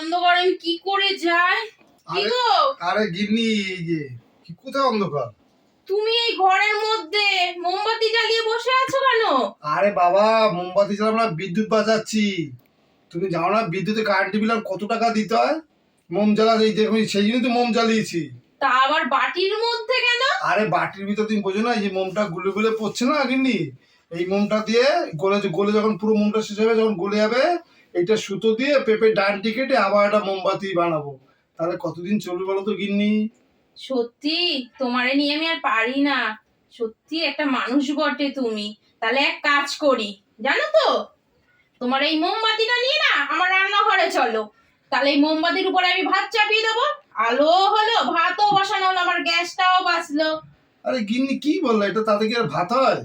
অন্ধকার আমি কি করে যাই কি আরে- গো? আরে গিন্নি এই যে কি কোথায় অন্ধকার? তুমি এই ঘরের মধ্যে মোমবাতি জ্বালিয়ে বসে আছো কেন? আরে বাবা মোমবাতি জ্বালাবো না বিদ্যুৎ বাঁচাচ্ছি তুমি জানো না বিদ্যুতে কারেন্ট বিল কত টাকা দিতে হয়? মোম জ্বালা এই দেখো সেই জন্য তো মোম জ্বালিয়েছি। তা আবার বাটির মধ্যে কেন? আরে বাটির ভিতর তুমি বোঝো না এই যে মোমটা গুলে গুলে পড়ছে না গিন্নি? এই মোমটা দিয়ে গলে গলে যখন পুরো মোমটা শেষ হবে যখন গলে যাবে এইটা সুতো দিয়ে পেঁপে ডান্টি কেটে আবার একটা মোমবাতি বানাবো। তাহলে কতদিন চলবে বলো তো গিন্নি? সত্যি তোমারে নিয়ে আমি আর পারি না। সত্যি একটা মানুষ বটে তুমি। তাহলে এক কাজ করি জানো তো? তোমার এই মোমবাতিটা নিয়ে না আমার রান্নাঘরে চলো। তাহলে এই মোমবাতির উপরে আমি ভাত চাপিয়ে দেবো। আলো হলো ভাতও বসানো হলো আমার গ্যাসটাও বাঁচলো। আরে গিন্নি কি বলল? এটা তাতে কি আর ভাত হয়?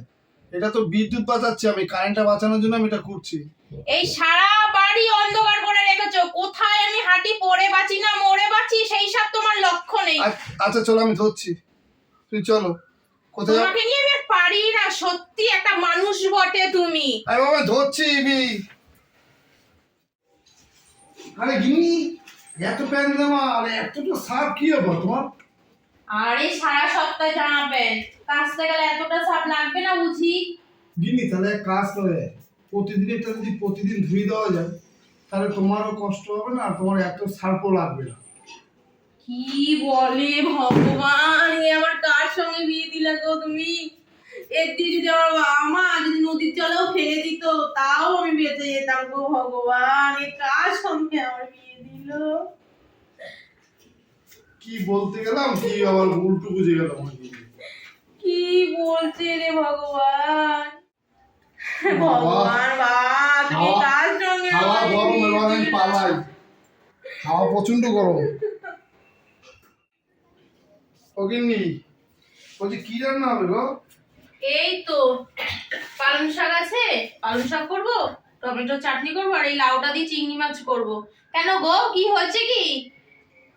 এটা তো বিদ্যুৎ বাঁচাচ্ছি আমি কারেন্টটা বাঁচানোর জন্য আমি এটা করছি। এই সারা বাড়ি অন্ধকার করে রেখেছো। কোথায় আমি হাঁটি পড়ে বাঁচি না মরে বাঁচি সেই সব তোমার লক্ষ্য নেই আচ্ছা চলো আমি ধরছি। তুমি চলো। কোথায় তোমাকে নিয়ে আমি পারি না সত্যি একটা মানুষ বটে তুমি। আরে বাবা ধরছি আমি। আরে গিন্নি এত প্যান্ট জামা আরে এতটা সাপ কি হবে তোমার? আরে সারা সপ্তাহে জামা প্যান্ট কাচতে গেলে এতটা সাপ লাগবে না বুঝি? গিন্নি তাহলে কাজ করে। প্রতিদিন এটা যদি প্রতিদিন ধুয়ে দেওয়া যায় তাহলে তোমারও কষ্ট হবে না আর তোমার এত সার্পও লাগবে না। কি বলে ভগবান? এ আমার কার সঙ্গে বিয়ে দিলে গো তুমি? এর দিয়ে যদি আমার বাবা মা যদি নদীর জলেও ফেলে দিত তাও আমি বেঁচে যেতাম গো ভগবান। এ কার সঙ্গে আমার বিয়ে দিল? কি বলতে গেলাম কি আবার উল্টো বুঝে গেলাম কি বলছে রে ভগবান? ভগবান বা তুমি হাওয়া- কার সঙ্গে হাওয়া আমার গরম বিয়ে এবার আমি দিলে? পালাই হাওয়া প্রচণ্ড গরম। ও বলছি কি রান্না হবে গো? এই তো পালং শাক আছে পালং শাক করব টমেটো চাটনি করব আর এই লাউটা দিয়ে চিংড়ি মাছ করব। কেন গো কি হচ্ছে কি?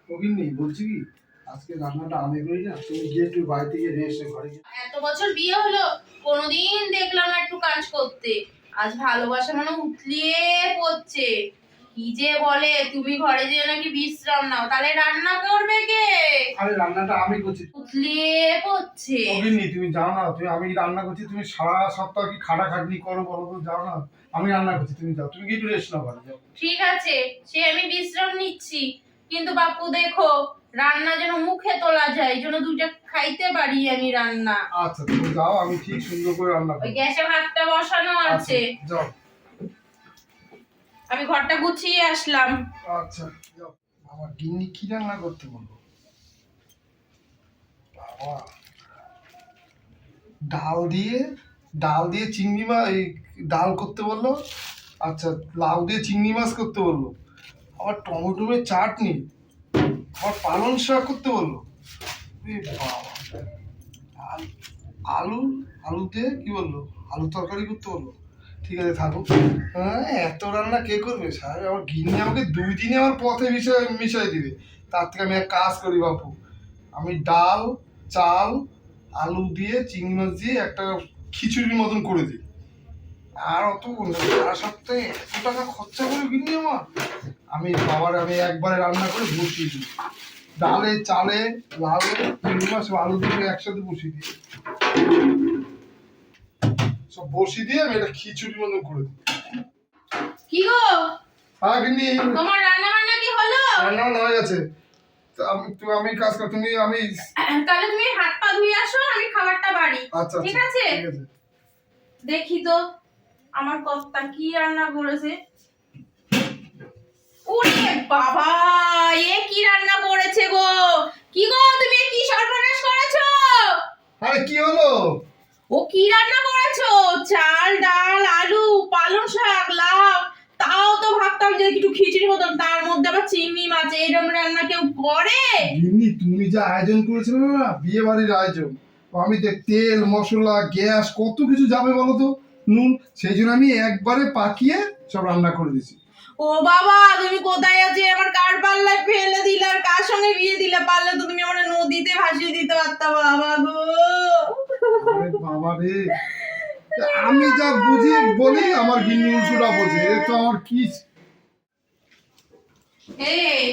ওগিন্নি বলছি কি আজকে রান্নাটা আমি করি না তুমি গিয়ে একটু বাড়িতে গিয়ে রেস্ট ঘরে এত বছর বিয়ে হলো কোনোদিন দেখলাম না একটু কাজ করতে। আজ ভালোবাসা মানে উতলিয়ে পড়ছে। কি যে বলে তুমি ঘরে নাকি বিশ্রাম নাও তাহলে রান্না করবে কে? আরে রান্নাটা আমি করছি। পড়ছে তুমি যাও না তুমি আমি রান্না করছি তুমি সারা সপ্তাহ কি খাটা খাটনি করো বলো তো যাও না? আমি রান্না করছি তুমি যাও তুমি কি একটু রেস্ট নাও ঘরে যাও। ঠিক আছে সে আমি বিশ্রাম নিচ্ছি কিন্তু বাপু দেখো রান্না যেন মুখে তোলা যায় জন্য দুইটা খাইতে পারি আমি রান্না। আচ্ছা তুমি যাও আমি ঠিক সুন্দর করে রান্না ওই করব গ্যাসে ভাতটা বসানো আচ্ছা আছে। যাও। আমি ঘরটা গুছিয়ে আসলাম। আচ্ছা আমার গিন্নি কি রান্না করতে বলব বাবা। ডাল দিয়ে ডাল দিয়ে চিংড়ি মাছ ডাল করতে বলল? আচ্ছা লাউ দিয়ে চিংড়ি মাছ করতে বলল। আবার টমেটোমের চাটনি, আবার পালং শাক করতে বলল। আল- আলু আলু দিয়ে কি বলল? আলু তরকারি করতে বলল। ঠিক আছে থাকুক হ্যাঁ এত রান্না কে করবে? সাহেব আমার গিন্নি আমাকে দুই দিনে আমার পথে মিশাই মিশাই দিবে। তার থেকে আমি এক কাজ করি, বাপু। আমি ডাল, চাল, আলু দিয়ে চিংড়ি মাছ দিয়ে একটা খিচুড়ির মতন করে দিই। আর অত সারা সপ্তাহে এত টাকা খরচা করে গিন্নি আমার। আমি বাবার, আমি একবারে রান্না করে বসিয়ে দিই। ডালে, চালে, লালে, চিংড়ি মাছ, আলু দিয়ে একসাথে বসিয়ে দিই। সব বসিয়ে দিয়ে আমি খিচুড়ির মতন করে দিই। কি গো? হ্যাঁ গিন্নি। তোমার রান্না বান্না কি হলো? রান্না বান্না হয়ে গেছে। আমি তো আমি কাজ কর তুমি আমি তাহলে তুমি হাত পা ধুয়ে আসো আমি খাবারটা বাড়ি। আচ্ছা ঠিক আচ্ছা, আছে। দেখি তো আমার কর্তা কি রান্না করেছে। ওরে বাবা এ কি রান্না করেছে গো? কি গো তুমি কি সর্বনাশ করেছ? আরে কি হলো? ও কি রান্না করেছ চাল ডাল আলু পালং শাক লাউ তাও তো ভাবতাম যে একটু খিচুড়ি মতন তার মধ্যে আবার চিংড়ি মাছ এরকম রান্না কেউ করে? গিন্নি তুমি যা আয়োজন করেছিলে না বিয়ে বাড়ির আয়োজন। আমি দেখ তেল মশলা গ্যাস কত কিছু যাবে বলো তো? নুন সেই জন্য আমি একবারে পাকিয়ে সব রান্না করে দিয়েছি। ও বাবা তুমি কোথায় আছে? আমার কার পাল্লায় ফেলে দিলে? আর কার সঙ্গে বিয়ে দিলে? পারলে তো তুমি আমার নদীতে ভাসিয়ে দিতে পারতা বাবা গো। বাবা রে। আমি যা বুঝি বলি আমার গিন্নি উল্টোটা বোঝে তো আমার কি এই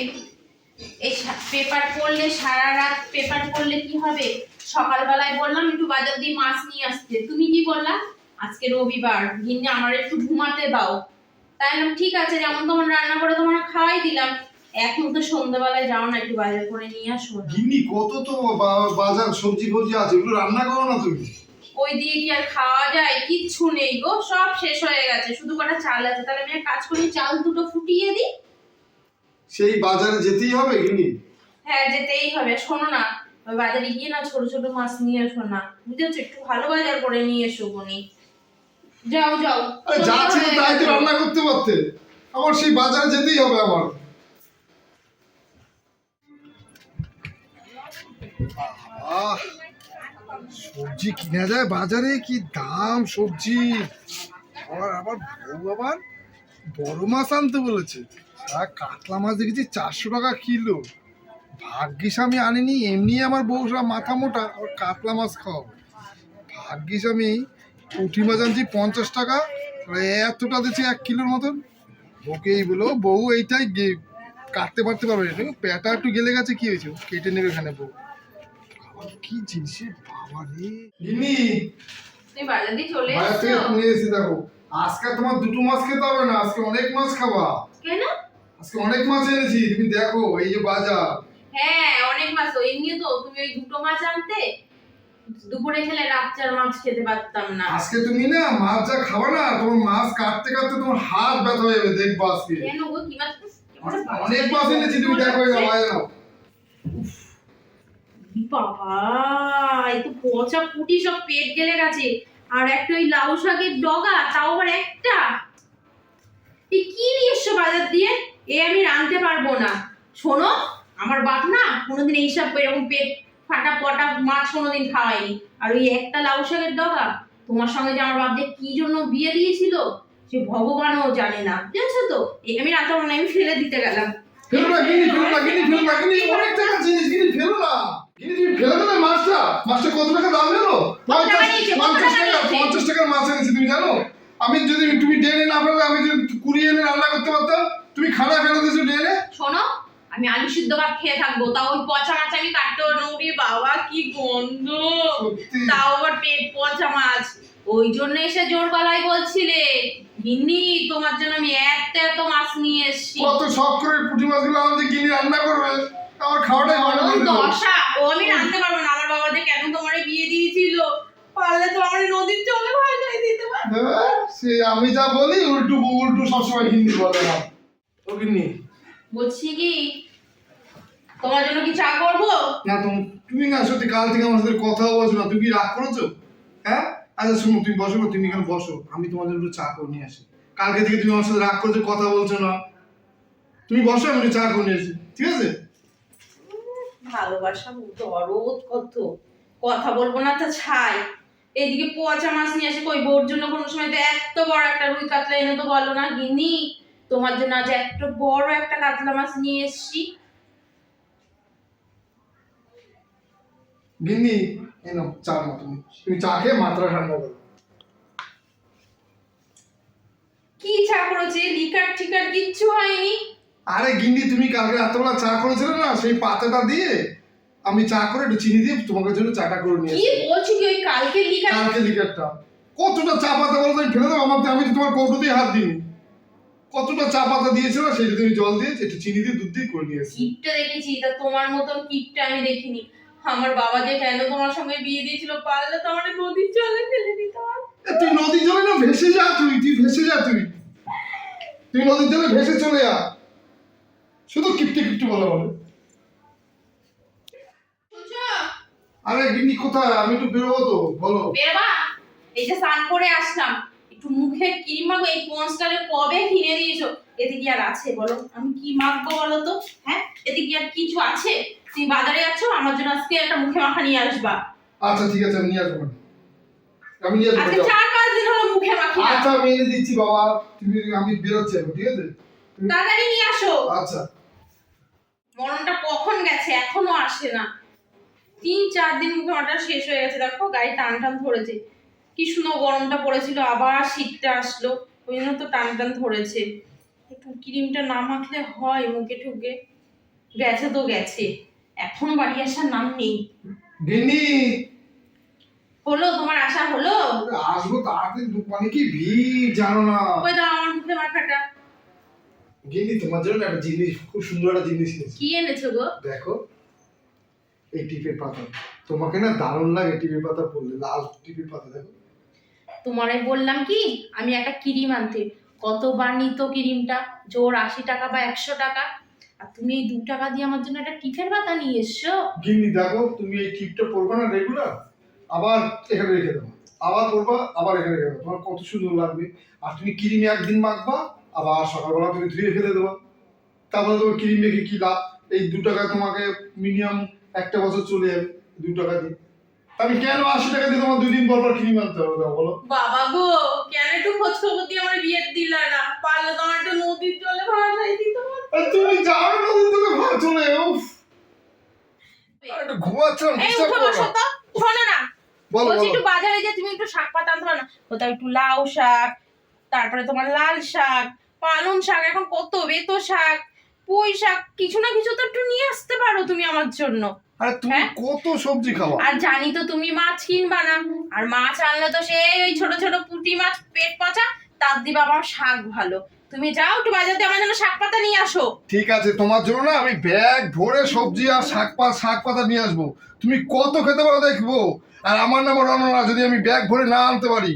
এই পেপার পড়লে সারা রাত পেপার পড়লে কি হবে? সকালবেলায় বললাম একটু বাজার দিয়ে মাছ নিয়ে আসতে। তুমি কি বললা? আজকে রবিবার গিন্নি আমার একটু ঘুমাতে দাও। তাই না ঠিক আছে যেমন তোমার রান্না করে তোমার খাওয়াই দিলাম। এখন তো সন্ধ্যাবেলায় যাও না একটু বাজার করে নিয়ে আসো না। গিন্নি কত তো বাজার সবজি ফবজি আছে এগুলো রান্না করো না তুমি? ওই দিয়ে কি আর খাওয়া যায়? কিচ্ছু নেই গো সব শেষ হয়ে গেছে। শুধু কটা চাল আছে। তাহলে আমি এক কাজ করি চাল দুটো ফুটিয়ে দিই সেই বাজারে যেতেই হবে গিন্নি হ্যাঁ যেতেই হবে। শোনো না ওই বাজারে গিয়ে না ছোট ছোট মাছ নিয়ে এসো না। বুঝেছ? একটু ভালো বাজার করে নিয়ে এসো বনি। যাও যাও। আরে যা ছিল তাই তো রান্না করতে পারতে আমার সেই বাজারে যেতেই হবে আমার। সবজি কিনা যায় বাজারে? কি দাম সবজি? আবার আবার বউ আবার বড় মাছ আনতে বলেছে। সারা কাতলা মাছ দেখেছি চারশো টাকা কিলো। ভাগ্যিস আমি আনিনি এমনি আমার বউ সব মাথা মোটা আর কাতলা মাছ খাওয়াবো ভাগ্যিস আমি পুঁটি মাছ আনছি পঞ্চাশ টাকা আর এতটা দিচ্ছি এক কিলোর মতন। এই বলো বউ এইটাই গে- কাটতে পারতে পারবে না। পেটা একটু গেলে গেছে কি হয়েছে? ও কেটে নেবে এখানে বউ। কি জিনিসের বাবা রে তুমি বাজার দিয়ে চলে বাইরে থেকে নিয়ে এসেছি দেখো। আজকে তোমার দুটো মাছ খেতে হবে না আজকে অনেক মাছ খাবা। কেন? আজকে অনেক মাছ এনেছি তুমি দেখো এই যে বাজার। হ্যাঁ অনেক মাছ তো। এমনি তো তুমি ওই দুটো মাছ আনতে দুপুরে খেলে রাত্রে মাছ খেতে পারতাম না। আজকে তুমি না মাছ যা খাবা না তোমার মাছ কাটতে কাটতে তোমার হাত ব্যথা হয়ে যাবে দেখব আজকে। কেন গো কি মাছ? অনেক মাছ এনেছি তুমি দেখো এই নাও। বাবা এই তো পচা পুটি সব পেট গেলে গেছে। আর একটা ওই লাউ শাকের ডগা তাও আবার একটা। কি নিয়ে এসছো বাজার দিয়ে? এ আমি রাঁধতে পারব না। শোনো আমার বাপ না কোনোদিন এইসব এরকম পেট ফাটা পটা মাছ কোনোদিন খাওয়ায়নি। আর ওই একটা লাউ শাকের ডগা তোমার সঙ্গে যে আমার বাপ যে কি জন্য বিয়ে দিয়েছিল সে ভগবানও জানে না। জানছো তো? আমি রাতে মনে আমি ফেলে দিতে গেলাম। ফেলো না গিনি ফেলো না গিনি ফেলো না গিনি অনেক টাকা জিনিস গিনি ফেলো না গিনি তুমি ফেলে দেবে মাছটা? মাছটা কত টাকা দাম জানো? পঞ্চাশ টাকা টাকা পঞ্চাশ টাকার মাছ এনেছি তুমি জানো? আমি যদি তুমি ডেনে না ফেলে আমি যদি কুড়িয়ে এনে রান্না করতে পারতাম তুমি খানা ফেলে দিয়েছ ডেনে শোনো আমি আলু সিদ্ধ ভাত খেয়ে থাকব তাও ওই পচা মাছ আমি কাটতে পারব না। ওরে বাবা কি গন্ধ। তাও আবার পেট পচা মাছ। ওই জন্য এসে জোর গলায় বলছিলে ভিন্নি তোমার জন্য আমি এত এত মাছ নিয়ে এসেছি। কত শখ করে পুঁটি মাছগুলো আমাদের গিনি রান্না করবে। আমার খাওয়াটাই ভালো দশা ও আমি রাঁধতে পারব না আমার বাবা যে কেন তোমার বিয়ে দিয়েছিল? পারলে তো আমার নদীর জলে ভাজাই দিতে পার হ্যাঁ, সে আমি যা বলি উল্টু উল্টু সবসময় হিন্দি বলে না। ও গিন্নি বলছি কি তোমার জন্য কি চা করব? না তুমি তুমি না সত্যি কাল থেকে আমার সাথে কথা বলছো না। তুমি কি রাগ করেছ? হ্যাঁ? আচ্ছা শুনো তুমি বসো না তুমি এখানে বসো। আমি তোমাদের একটু চা করে নিয়ে আসি। কালকে থেকে তুমি আমার সাথে রাগ করেছ কথা বলছো না। তুমি বসো আমি চা করে নিয়ে আসি। ঠিক আছে? ভালোবাসা দরদ কত। কথা বলব না তো ছাই। এইদিকে পচা মাছ নিয়ে আসে। কই বোর জন্য কোনো সময় তো এত বড় একটা রুই কাতলা এনে তো বলো না গিনি তোমার জন্য আজ এত বড় একটা কাতলা মাছ নিয়ে এসেছি। গিন্নি এই নাও চা নাও তুমি। তুমি চা খেয়ে মাত্রা ঠান্ডা করো। কি চা করেছে? লিকার ঠিকার কিচ্ছু হয়নি। আরে গিন্নি তুমি কালকে রাত্রেবেলা চা করেছিলে না? সেই পাতাটা দিয়ে আমি চা করে একটু চিনি দিয়ে তোমাদের জন্য চাটা করে নিয়ে কি বলছো কি ওই কালকে লিকার? কালকে লিকারটা। কতটা চা পাতা বলো তো আমি ফেলে দেবো। আমার আমি তোমার কৌটোতেই হাত দিইনি। কতটা চা পাতা দিয়েছিল সেটা তুমি জল দিয়ে একটু চিনি দিয়ে দুধ দিয়ে করে নিয়ে এসেছি কিপটা দেখেছি তা তোমার মতন কিপটা আমি দেখিনি। আমার বাবা যে কেন তোমার সঙ্গে বিয়ে দিয়েছিল পারলে তো আমার নদীর জলে ফেলে দিতে। পারত। এ, তুই নদীর জলে না ভেসে যা তুই তুই ভেসে যা তুই। তুই নদীর জলে ভেসে চলে যা। শুধু কিপটে কিপটে বলে বলে। আরে গিন্নি কোথায়? আমি একটু বেরোবো তো বলো। বেরবা? এই যে স্নান করে আসলাম। মুখে ক্রিম মাখবো? এই পন্সটারে কবে কিনে দিয়েছ? এতে কি আর আছে বলো। আমি কি মাখবো বলো তো? হ্যাঁ? এতে কি আর কিছু আছে? তুমি বাজারে যাচ্ছ আমার জন্য আজকে একটা মুখে মাখা নিয়ে আসবা। আচ্ছা ঠিক আছে আমি নিয়ে আসব। আমি নিয়ে আসব যাও। চার পাঁচ দিন হলো মুখে মাখি আচ্ছা আমি এনে দিচ্ছি বাবা। তুমি আমি বেরোচ্ছি ঠিক আছে? তাড়াতাড়ি নিয়ে আসো। আচ্ছা। মরণটা কখন গেছে? এখনও আসে না। তিন চার দিন মুখে মাটা শেষ হয়ে গেছে দেখো গায়ে টান টান ধরেছে। কি সুন্দর গরমটা পড়েছিল আবার শীতটা আসলো। ওই জন্য তো টান টান ধরেছে। একটু ক্রিমটা না মাখলে হয় মুখে ঠুকে। গেছে তো গেছে। এখনও বাড়ি আসার নাম নেই। হলো? তোমার আশা হলো? আসব তাড়াতাড়ি দোকানে কি ভিড় জানো না। ওই দাও আমার মুখে মাখাটা। গিন্নি তোমার জন্য একটা জিনিস খুব সুন্দর একটা জিনিস এনেছি। কি এনেছো গো? দেখো এই টিপের পাতা। তোমাকে না দারুণ লাগে টিপের পাতা পড়লে লাল টিপের পাতা দেখো। তোমারে বললাম কি, আমি একটা ক্রিম আনতে। কতবার নিত ক্রিমটা? জোর আশি টাকা বা একশো টাকা? আর তুমি এই দু টাকা দিয়ে আমার জন্য একটা টিফের পাতা নিয়ে এসছো? গিন্নি, দেখো, তুমি এই টিপটা পরবে না রেগুলার আবার এখানে রেখে দেবো। আবার পরবা, আবার এখানে রেখে দেবো। তোমার কত সুন্দর লাগবে। আর তুমি ক্রিম একদিন মাখবা, আবার সকালবেলা তুমি ধুয়ে ফেলে দেবা। তারপরে তোমার ক্রিম রেখে কি লাভ? এই দু টাকা তোমাকে মিনিমাম একটা বছর চলে যাবে, দু টাকা দিয়ে। আমি কেন আশি টাকা দিয়ে তোমার দুই দিন পর পর ক্রিম আনতে হবে বলো। বাবা গো কেন একটু খোঁজ খবর দিয়ে আমার বিয়ে দিলা না? পারলে তোমার একটু নদীর জলে ভাসাই দিত। তুমি যাও না তোকে ভাত চলে উফ। ঘুমাচ্ছিলাম এই উঠো বসো না। তো শোনো না বলো বলছি বলো একটু বাজারে যে তুমি একটু শাক পাতা আনতে না? কোথাও একটু লাউ শাক তারপরে তোমার লাল শাক পালং শাক এখন কত বেতো শাক পুঁই শাক কিছু না কিছু তো একটু নিয়ে আসতে পারো তুমি আমার জন্য। আরে তুমি হ্যাঁ? কত সবজি খাওয়া? আর জানি তো তুমি মাছ কিনবা না। আর মাছ আনলে তো সেই ওই ছোট ছোট পুঁটি মাছ পেট পচা তার দিবা আমার শাক ভালো। তুমি যাও একটু বাজার দিয়ে আমার জন্য শাক পাতা নিয়ে আসো। ঠিক আছে তোমার জন্য না আমি ব্যাগ ভরে সবজি আর শাক পাত শাক পাতা নিয়ে আসব। তুমি কত খেতে পারো দেখব? আর আমার নাম রননা যদি আমি ব্যাগ ভরে না আনতে পারি।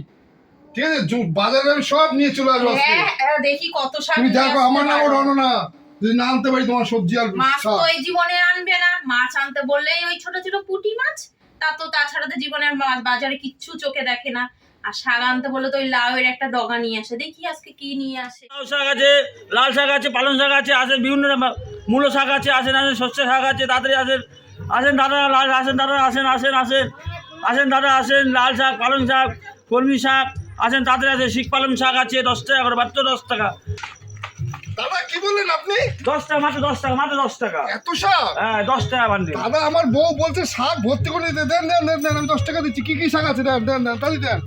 ঠিক আছে বাজারে আমি সব নিয়ে চলে আসব হ্যাঁ হ্যাঁ, দেখি কত শাক তুমি দেখো আমার নাম। রননা যদি না আনতে পারি তোমার সবজি আর মাছ তো এই জীবনে আনবে না। মাছ আনতে বললেই ওই ছোট ছোট পুঁটি মাছ তা তো তাছাড়া তো জীবনের মাছ বাজারে কিচ্ছু চোখে দেখে না। আর শাক আনতে বললে তো ওই লাউয়ের একটা ডগা নিয়ে আসে। দেখি আজকে কি নিয়ে আসে। লাউ শাক আছে লাল শাক আছে পালং শাক আছে আসেন বিভিন্ন মূলো শাক আছে আসেন আসেন শস্য শাক আছে তাড়াতাড়ি আসেন। আসেন দাদা লাল আসেন দাদা আসেন আসেন আসেন। আসেন দাদা আসেন লাল শাক পালং শাক কলমি শাক আসেন তাড়াতাড়ি আসেন। শিখ পালং শাক আছে দশ টাকা করে মাত্র দশ টাকা। দাদা কি বললেন আপনি? দশ টাকা মাত্র দশ টাকা মাত্র দশ টাকা। এত শাক? হ্যাঁ দশ টাকা বান্ডিল। দাদা আমার বউ বলছে শাক ভর্তি করে দিতে। দেন দেন দেন দেন আমি দশ টাকা দিচ্ছি। কি কি শাক আছে? দেন দেন দেন তাহলে দেন।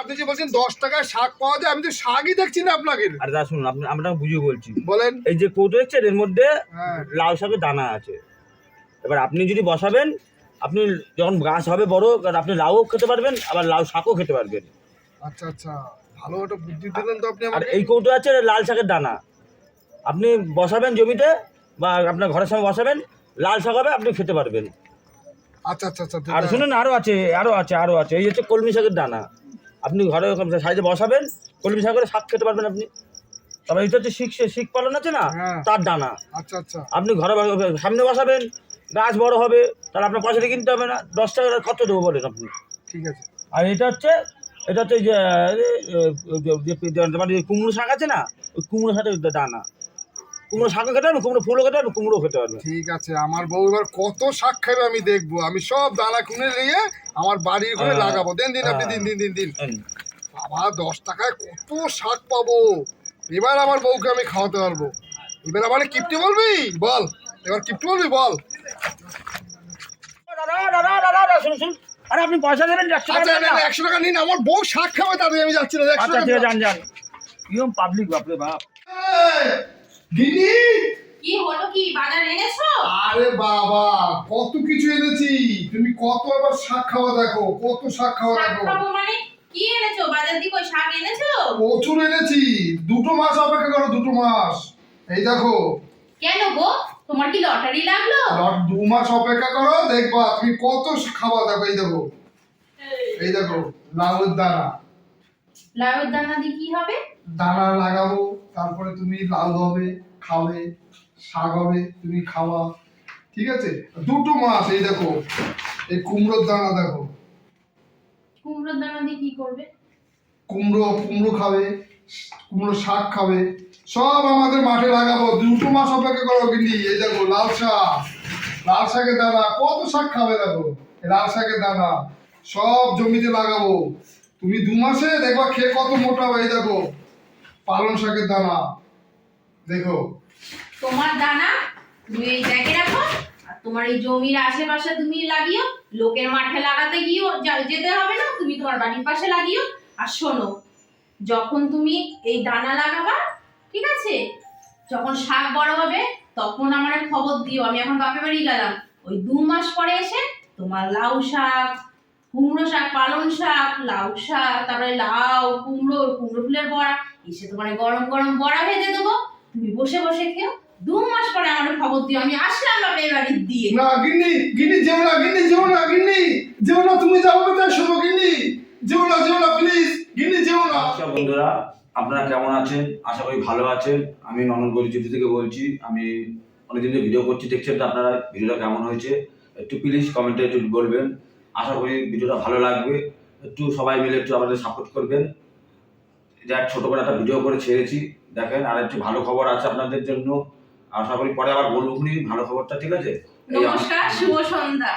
আপনি যে বলছেন দশ টাকায় শাক পাওয়া যায় আমি তো শাকই দেখছি না আপনাকে। আর দাদা শুনুন আপনি আমরা বুঝিয়ে বলছি। বলেন। এই যে কৌটো দেখছেন এর মধ্যে হ্যাঁ। লাউ শাকের দানা আছে। এবার আপনি যদি বসাবেন আপনি যখন গাছ হবে বড় আপনি লাউও খেতে পারবেন আবার লাউ শাকও খেতে পারবেন। আচ্ছা আচ্ছা। ভালো একটা বুদ্ধি দিলেন তো আপনি আর এই কৌটো আছে লাল শাকের দানা। আপনি বসাবেন জমিতে বা আপনার ঘরের সামনে বসাবেন লাল শাক হবে আপনি খেতে পারবেন আচ্ছা আচ্ছা আচ্ছা আর শুনুন আরও আছে আরও আছে আরও আছে এই হচ্ছে কলমি শাকের দানা আপনি ঘরে সাইডে বসাবেন কলমি শাকের শাক খেতে পারবেন আপনি তবে এটা হচ্ছে শিখ শিখ পালন আছে না হ্যাঁ। তার দানা আচ্ছা আচ্ছা আপনি ঘরে সামনে বসাবেন গাছ বড় হবে তাহলে আপনার পয়সা দিয়ে কিনতে হবে না দশ টাকা কত দেবো বলেন আপনি ঠিক আছে আর এটা হচ্ছে এটা হচ্ছে যে যে কুমড়ো শাক আছে না ওই কুমড়ো শাকের দানা কুমড়ো শাকও খেতে পারবে কুমড়ো ফুলও খেতে পারবে কুমড়ো খেতে পারবে। ঠিক আছে আমার বউ এবার কত শাক খাবে আমি দেখব। আমি সব দানা খুনে নিয়ে আমার বাড়ির ঘরে হ্যাঁ। লাগাবো। দেন দিন আপনি দিন দিন দিন দিন। বাবা দশ টাকায় কত শাক পাবো? এবার আমার বউকে আমি খাওয়াতে পারব। এবার আমার কিপ্টি বলবি? বল এবার কিপ্টি বলবি? বল। দাদা দাদা আরে আপনি পয়সা দেবেন একশো টাকা আচ্ছা? একশো টাকা নিন। আমার বউ শাক খাবে তাদের আমি যাচ্ছি না। একশো আচ্ছা টাকা। যান যান। কিরম পাবলিক বাপরে বাপ। দিদি কি হলো কি? বাজার এনেছো? আরে বাবা কত কিছু এনেছি। তুমি কত আবার শাক খাওয়া দেখো কত শাক খাওয়া দেখো। খাব মানে? কি এনেছো? বাজার ওই শাক এনেছো? প্রচুর এনেছি। দুটো মাস অপেক্ষা করো দুটো মাস এই দেখো। কেন গো? তোমার কি লটারি লাগল? দু মাস অপেক্ষা করো দেখবা তুমি কত খাওয়া দেখো এই দেখো। এই দেখো লাউয়ের দানা। লাউয়ের দানা দিয়ে কি হবে? দানা লাগাবো তারপরে তুমি লাউ হবে খাবে শাক হবে তুমি খাওয়া ঠিক আছে? দুটো মাস এই দেখো এই কুমড়োর দানা দেখো। কুমড়োর দানা দিয়ে কি করবে? কুমড়ো কুমড়ো খাবে কুমড়ো শাক খাবে সব আমাদের মাঠে লাগাবো। দুটো মাস অপেক্ষা করো কিন্তু এই দেখো লাল শাক লাল শাকের দানা কত শাক খাবে দেখো? লাল শাকের দানা সব জমিতে লাগাবো। তুমি দু মাসে দেখবা খেয়ে কত মোটা হয়ে দেখো পালং শাকের দানা। দেখো। তোমার দানা তুমি এই ব্যাগে রাখো, আর তোমার এই জমির আশেপাশে তুমি লাগিও, লোকের মাঠে লাগাতে গিয়েও যেতে হবে না, তুমি তোমার বাড়ির পাশে লাগিও। আর শোনো, যখন তুমি এই দানা লাগাবা, ঠিক আছে? যখন শাক বড় হবে, তখন আমার খবর দিও। আমি এখন বাপে বাড়ি গেলাম। ওই দু মাস পরে এসে তোমার লাউ শাক কুমড়ো শাক পালং শাক লাউ শাক তারপরে লাউ কুমড়ো কুমড়ো ফুলের বড়া। এসে তোমার গরম গরম বড়া ভেজে দেবো। তুমি বসে বসে খেও। দু মাস পরে আমার খবর দিও আমি আসলাম বাপের বাড়ির দিয়ে। না গিন্নি গিন্নি যেও না গিন্নি যেও না গিন্নি যেও না তুমি যাও কোথায় শোনো গিন্নি। যেও না যেও না প্লিজ গিন্নি যেও না। নমস্কার বন্ধুরা আপনারা কেমন আছেন? আশা করি ভালো আছেন। আমি ননদ গরিচিটি থেকে বলছি আমি অনেকদিন ধরে ভিডিও করছি দেখছেন তো আপনারা ভিডিওটা কেমন হয়েছে? একটু প্লিজ কমেন্টে একটু বলবেন। আশা করি ভিডিওটা ভালো লাগবে। একটু সবাই মিলে একটু আমাদের সাপোর্ট করবেন। যাক ছোটো করে একটা ভিডিও করে ছেড়েছি, দেখেন। আর একটু ভালো খবর আছে আপনাদের জন্য। আশা করি পরে আবার বলব ভালো খবরটা, ঠিক আছে? নমস্কার, শুভ সন্ধ্যা।